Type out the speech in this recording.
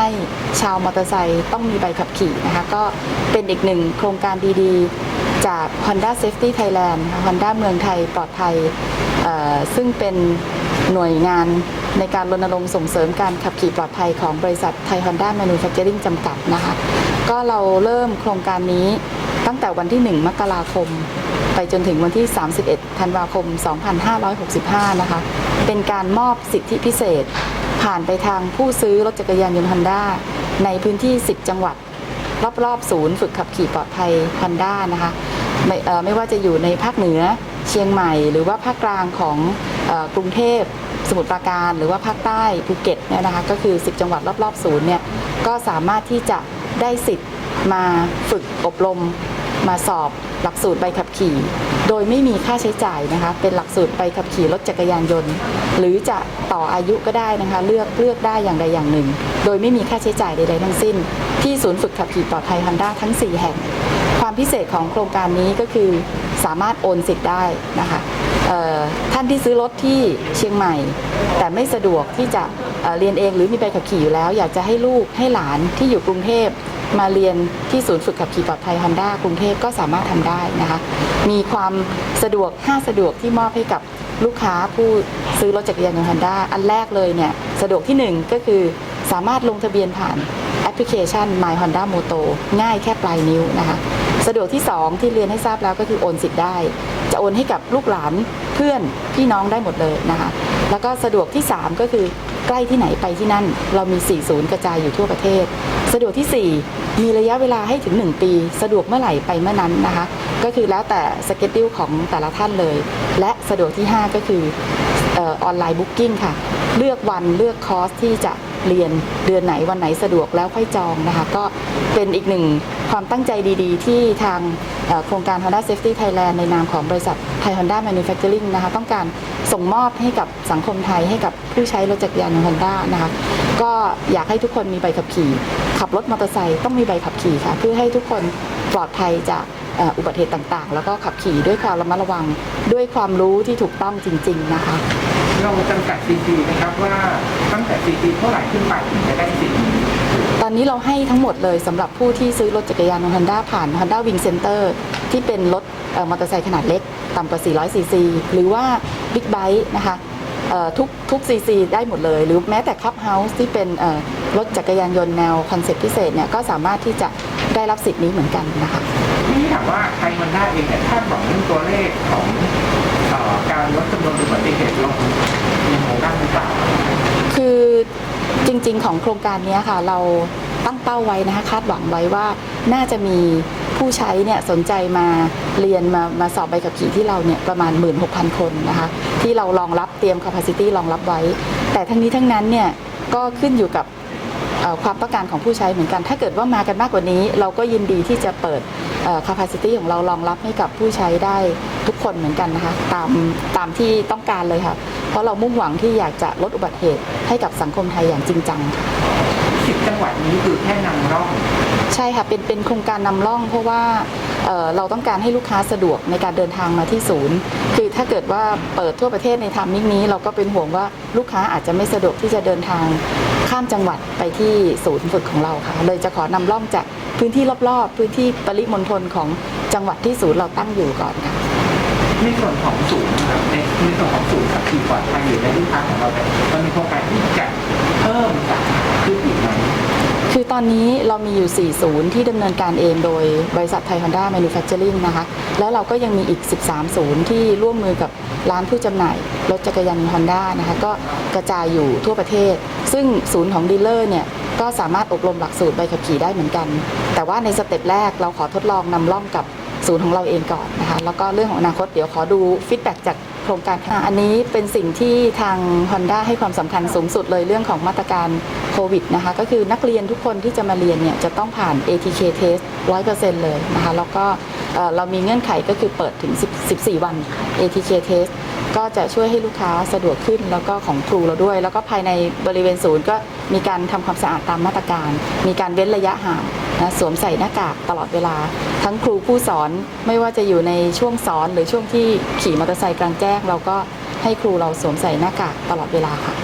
ให้ชาวมอเตอร์ไซค์ต้องมีใบขับขี่นะคะก็เป็นอีกหนึ่งโครงการดีๆ จาก Honda Safety Thailand นะคะ Honda เมืองไทยปลอดภัยซึ่งเป็นหน่วยงานในการรณรงค์ส่งเสริมการขับขี่ปลอดภัยของบริษัทไทย Honda Manufacturing จำกัดนะคะก็เราเริ่มโครงการนี้ตั้งแต่วันที่ 1 มกราคม ไปจนถึงวันที่ 31 ธันวาคม 2565 นะคะ เป็นการมอบสิทธิพิเศษ ผ่านไปทางผู้ซื้อรถจักรยานยนต์ Honda ในพื้นที่ 10 จังหวัด รอบๆ ศูนย์ฝึกขับขี่ปลอดภัย Honda นะคะไม่เออไม่ว่าจะอยู่ในภาคเหนือเชียงใหม่ หรือว่าภาคกลางของกรุงเทพสมุทรปราการ หรือว่าภาคใต้ภูเก็ตเนี่ยนะคะก็คือ 10 จังหวัดรอบๆศูนย์เนี่ยก็สามารถที่จะได้สิทธิ์มาฝึกอบรม มาสอบหลักสูตรใบขับขี่ โดยไม่มีค่าใช้จ่ายนะคะ เป็นหลักสูตรใบขับขี่รถจักรยานยนต์ หรือจะต่ออายุก็ได้นะคะ เลือกเลือกได้อย่างใดอย่างหนึ่ง โดยไม่มีค่าใช้จ่ายใดๆทั้งสิ้น ที่ศูนย์ฝึกขับขี่ปลอดภัยฮันด้าทั้ง 4 แห่ง ความพิเศษของโครงการนี้ก็คือสามารถโอนสิทธิ์ได้นะคะท่านที่ซื้อรถที่เชียงใหม่ แต่ไม่สะดวกที่จะ เรียนเองหรือมีใบขับขี่อยู่แล้ว อยากจะให้ลูกให้หลานที่อยู่กรุงเทพมาเรียนที่ศูนย์ฝึกขับขี่ปลอดภัย Honda กรุงเทพก็สามารถทำได้นะคะ มีความสะดวก 5 สะดวกที่มอบให้กับลูกค้าผู้ซื้อรถจักรยานยนต์ Honda อันแรกเลยเนี่ยสะดวกที่ 1 ก็คือสามารถลงทะเบียนผ่านแอปพลิเคชัน My Honda Moto ง่ายแค่ปลายนิ้วนะคะ สะดวกที่ 2 ที่เรียนให้ทราบแล้วก็คือโอนสิทธิ์ได้ จะโอนให้กับลูกหลานเพื่อนพี่น้องได้หมดเลยนะคะ แล้วก็สะดวกที่ 3 ก็คือ ใกล้ที่ไหนไปที่นั่น เรามี 4 ศูนย์กระจายอยู่ทั่วประเทศ สะดวกที่ 4 มีระยะเวลาให้ถึง 1 ปี สะดวกเมื่อไหร่ไปเมื่อนั้นนะคะ ก็คือแล้วแต่สเกจดิวของแต่ละท่านเลย และสะดวกที่ 5 ก็คือออนไลน์บุ๊กิ้งค่ะ เลือกวันเลือกคอร์สที่จะ เรียนเดือนไหนวันไหนสะดวกแล้วค่อยจองนะคะ ก็เป็นอีกหนึ่งความตั้งใจดีๆ ที่ทางโครงการ Honda Safety Thailand ในนามของบริษัทไทย Honda Manufacturing นะคะต้องการส่งมอบให้กับสังคมไทยให้กับผู้ใช้รถจักรยานยนต์ Honda นะคะก็อยากให้ทุกคนมีใบขับขี่ ขับรถมอเตอร์ไซค์ต้องมีใบขับขี่ค่ะ เพื่อให้ทุกคนปลอดภัยจากอุบัติเหตุต่างๆ แล้วก็ขับขี่ด้วยความระมัดระวังด้วยความรู้ที่ถูกต้องจริง ๆ นะคะ เราจำกัดซีซีนะครับว่าตั้งแต่ซีซีเท่าไหร่ขึ้นไปถึงจะได้สิทธิ์ตอนนี้เราให้ทั้งหมดเลยสำหรับผู้ที่ซื้อรถจักรยานยนต์ Honda ผ่าน Honda Wing Center ที่เป็นรถมอเตอร์ไซค์ขนาดเล็ก ต่ำกว่า 400 ซีซี หรือว่า Big Bike นะคะทุกทุกซีซีได้หมดเลย หรือแม้แต่ Clubhouse ที่เป็นรถจักรยานยนต์แนวคอนเซ็ปต์พิเศษเนี่ยก็สามารถที่จะได้รับสิทธิ์นี้เหมือนกันนะคะ นี่ถามว่าไทยมันได้เองเนี่ยคาดหวังเรื่องตัวเลขของออการลดจำนวนอุบัติเหตุลงยังไงบ้างหรือเปล่าคือจริง ๆ ของโครงการนี้ค่ะ เราตั้งเป้าไว้นะคะคาดหวังไว้ว่าน่าจะมีผู้ใช้เนี่ยสนใจมาเรียนมามาสอบใบขับขี่ที่เราเนี่ยประมาณ 16,000 คนนะคะ ที่เรารองรับเตรียม capacity รองรับไว้ แต่ทั้งนี้ทั้งนั้นเนี่ยก็ขึ้นอยู่กับ ความต้องการของผู้ใช้เหมือนกัน ถ้าเกิดว่ามากันมากกว่านี้ เราก็ยินดีที่จะเปิดเอ่อ capacity ของเรารองรับให้กับผู้ใช้ได้ทุกคนเหมือนกันนะคะ ตามตามที่ต้องการเลยค่ะ เพราะเรามุ่งหวังที่อยากจะลดอุบัติเหตุให้กับสังคมไทยอย่างจริงจังค่ะสิบจังหวัดนี้คือแค่นำร่อง ใช่ค่ะ เป็นเป็นโครงการนำร่อง เพราะว่าเอ่อเราต้องการให้ลูกค้าสะดวกในการเดินทางมาที่ศูนย์ คือถ้าเกิดว่าเปิดทั่วประเทศในทามมิ่งนี้ เราก็เป็นห่วงว่าลูกค้าอาจจะไม่สะดวกที่จะเดินทางข้ามจังหวัดไปที่ศูนย์ฝึกของเราค่ะ เลยจะขอนำร่องจากพื้นที่รอบๆ พื้นที่ปริมณฑลของจังหวัดที่ศูนย์เราตั้งอยู่ก่อนค่ะในส่วนของศูนย์นะครับในในส่วนของศูนย์ขับขี่ปลอดภัยหรือในลูกค้าของเราเนี่ยมันมีโครงการที่จะเพิ่มจากขึ้นอีกไหมคือตอนนี้เรามีอยู่ 4 ศูนย์ที่ดำเนินการเองโดยบริษัทไทย Honda Manufacturing นะคะ แล้วเราก็ยังมีอีก 13 ศูนย์ที่ร่วมมือกับร้านผู้จำหน่าย รถจักรยานยนต์ Honda นะคะ ก็กระจายอยู่ทั่วประเทศ ซึ่งศูนย์ของดีลเลอร์เนี่ยก็สามารถอบรมหลักสูตรใบขับขี่ได้เหมือนกัน แต่ว่าในสเต็ปแรกเราขอทดลองนำร่องกับศูนย์ของเราเองก่อนนะคะ แล้วก็เรื่องของอนาคตเดี๋ยวขอดูฟีดแบ็กจากโครงการอันนี้เป็นสิ่งที่ทาง Honda ให้ความสำคัญสูงสุดเลยเรื่องของมาตรการโควิดนะคะ ก็คือนักเรียนทุกคนที่จะมาเรียนเนี่ยจะต้องผ่าน ATK test 100%เลยนะคะ แล้วก็เรามีเงื่อนไขก็คือเปิดถึง 14 วัน ATK test ก็จะช่วยให้ลูกค้าสะดวกขึ้นแล้วก็ของครูเราด้วย แล้วก็ภายในบริเวณศูนย์ก็มีการทำความสะอาดตามมาตรการ มีการเว้นระยะห่างนะสวมใส่หน้ากากตลอดเวลา ทั้งครูผู้สอนไม่ว่าจะอยู่ในช่วงสอนหรือช่วงที่ขี่มอเตอร์ไซค์กลางแจ้ง เราก็ให้ครูเราสวมใส่หน้ากากตลอดเวลาค่ะ